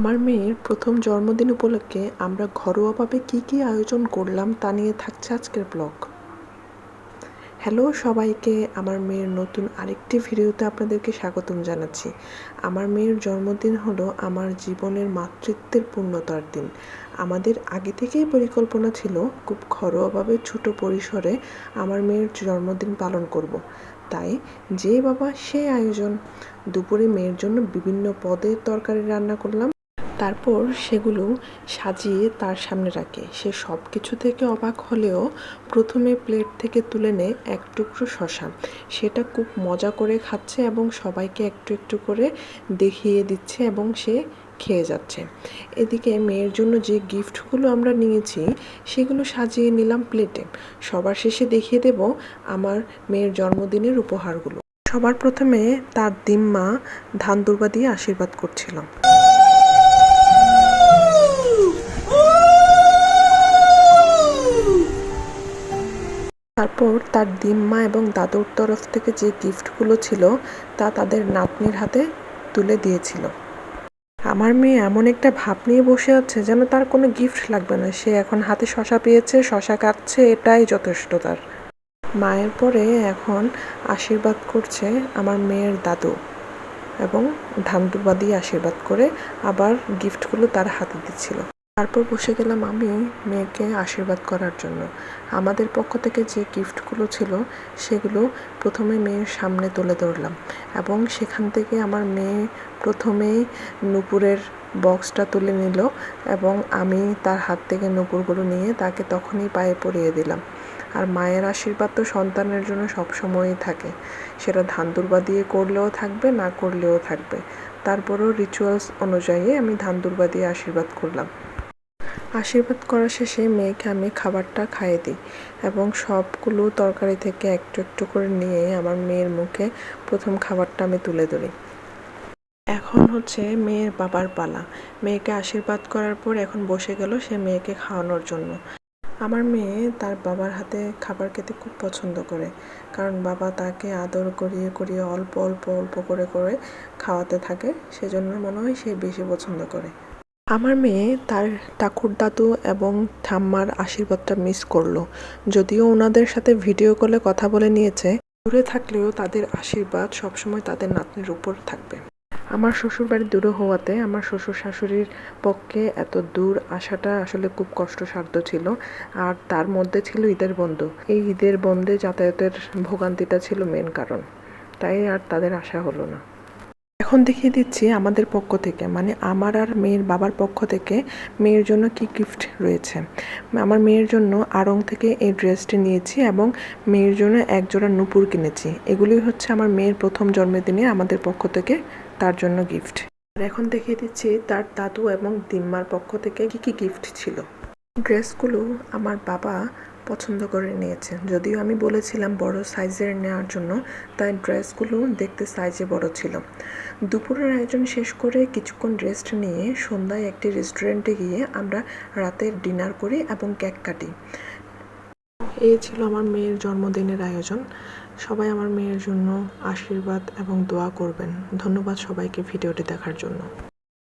আমার মেয়ের প্রথম জন্মদিন উপলক্ষে আমরা ঘরোয়াভাবে কী কী আয়োজন করলাম তা নিয়ে থাকছে আজকের ব্লগ। হ্যালো সবাইকে, আমার মেয়ের নতুন আরেকটি ভিডিওতে আপনাদেরকে স্বাগতম জানাচ্ছি। আমার মেয়ের জন্মদিন হলো আমার জীবনের মাতৃত্বের পূর্ণতার দিন। আমাদের আগে থেকেই পরিকল্পনা ছিল, খুব ঘরোয়াভাবে ছোট পরিসরে আমার মেয়ের জন্মদিন পালন করব। তাই যে বাবা সে আয়োজন। দুপুরে মেয়ের জন্য বিভিন্ন পদের তরকারি রান্না করলাম। তারপর সেগুলো সাজিয়ে তার সামনে রাখে। সে সব কিছু থেকে অবাক হলেও প্রথমে প্লেট থেকে তুলে নেয় এক টুকরো শশা। সেটা খুব মজা করে খাচ্ছে এবং সবাইকে একটু একটু করে দেখিয়ে দিচ্ছে এবং সে খেয়ে যাচ্ছে। এদিকে মেয়ের জন্য যে গিফটগুলো আমরা নিয়েছি, সেগুলো সাজিয়ে নিলাম প্লেটে। সবার শেষে দেখিয়ে দেব আমার মেয়ের জন্মদিনের উপহারগুলো। সবার প্রথমে তার দিম্মা ধান দুর্বা দিয়ে আশীর্বাদ করছিল। তারপর তার দিম্মা এবং দাদুর তরফ থেকে যে গিফটগুলো ছিল, তা তাদের নাতনির হাতে তুলে দিয়েছিল। আমার মেয়ে এমন একটা ভাব নিয়ে বসে আছে যেন তার কোনো গিফট লাগবে না। সে এখন হাতে শশা পেয়েছে, শশা কাটছে এটাই যথেষ্ট তার। মায়ের পরে এখন আশীর্বাদ করছে আমার মেয়ের দাদু এবং ধান দুবা আশীর্বাদ করে আবার গিফটগুলো তার হাতে দিচ্ছিল। তারপর বসে গেলাম আমি মেয়েকে আশীর্বাদ করার জন্য। আমাদের পক্ষ থেকে যে গিফটগুলো ছিল, সেগুলো প্রথমে মেয়ের সামনে তুলে ধরলাম এবং সেখান থেকে আমার মেয়ে প্রথমেই নুপুরের বক্সটা তুলে নিল এবং আমি তার হাত থেকে নুপুরগুলো নিয়ে তাকে তখনই পায়ে পরিয়ে দিলাম। আর মায়ের আশীর্বাদ তো সন্তানের জন্য সবসময়ই থাকে। সেটা ধান দুর্বা দিয়ে করলেও থাকবে, না করলেও থাকবে। তারপরও রিচুয়ালস অনুযায়ী আমি ধান দুর্বা দিয়ে আশীর্বাদ করলাম। আশীর্বাদ করা শেষে মেয়েকে আমি খাবারটা খাইয়ে দিই এবং সবগুলো তরকারি থেকে একটু একটু করে নিয়ে আমার মেয়ের মুখে প্রথম খাবারটা আমি তুলে ধরি। এখন হচ্ছে মেয়ের বাবার পালা। মেয়েকে আশীর্বাদ করার পর এখন বসে গেল সে মেয়েকে খাওয়ানোর জন্য। আমার মেয়ে তার বাবার হাতে খাবার খেতে খুব পছন্দ করে। কারণ বাবা তাকে আদর করিয়ে করিয়ে অল্প অল্প অল্প করে করে খাওয়াতে থাকে। সেজন্য মনে হয় সে বেশি পছন্দ করে। আমার মেয়ে তার ঠাকুর দাদু এবং ঠাম্মার আশীর্বাদটা মিস করল। যদিও ওনাদের সাথে ভিডিও কলে কথা বলে নিয়েছে, দূরে থাকলেও তাদের আশীর্বাদ সবসময় তাদের নাতনির উপর থাকবে। আমার শ্বশুরবাড়ি দূরে হওয়াতে আমার শ্বশুর শাশুড়ির পক্ষে এত দূর আসাটা আসলে খুব কষ্টসাধ্য ছিল, আর তার মধ্যে ছিল ঈদের বন্ধ। এই ঈদের বন্ধে যাতায়াতের ভোগান্তিটা ছিল মেন কারণ। তাই আর তাদের আশা হলো না। এখন দেখিয়ে দিচ্ছি আমাদের পক্ষ থেকে মানে আমার আর মেয়ের বাবার পক্ষ থেকে মেয়ের জন্য কি গিফট রয়েছে। আমার মেয়ের জন্য আড়ং থেকে এই ড্রেসটি নিয়েছি এবং মেয়ের জন্য এক জোড়া নুপুর কিনেছি। এগুলি হচ্ছে আমার মেয়ের প্রথম জন্মদিনে আমাদের পক্ষ থেকে তার জন্য গিফট আর এখন দেখিয়ে দিচ্ছি তার দাদু এবং দিম্মার পক্ষ থেকে কি কি গিফট ছিল। ড্রেসগুলো আমার বাবা পছন্দ করে নিয়েছে। যদিও আমি বলেছিলাম বড় সাইজের নেওয়ার জন্য, তাই ড্রেসগুলো দেখতে সাইজে বড় ছিল। দুপুরের আয়োজন শেষ করে কিছুক্ষণ রেস্ট নিয়ে সন্ধ্যায় একটি রেস্টুরেন্টে গিয়ে আমরা রাতের ডিনার করি এবং কেক কাটি। এই ছিল আমার মেয়ের জন্মদিনের আয়োজন। সবাই আমার মেয়ের জন্য আশীর্বাদ এবং দোয়া করবেন। ধন্যবাদ সবাইকে ভিডিওটি দেখার জন্য।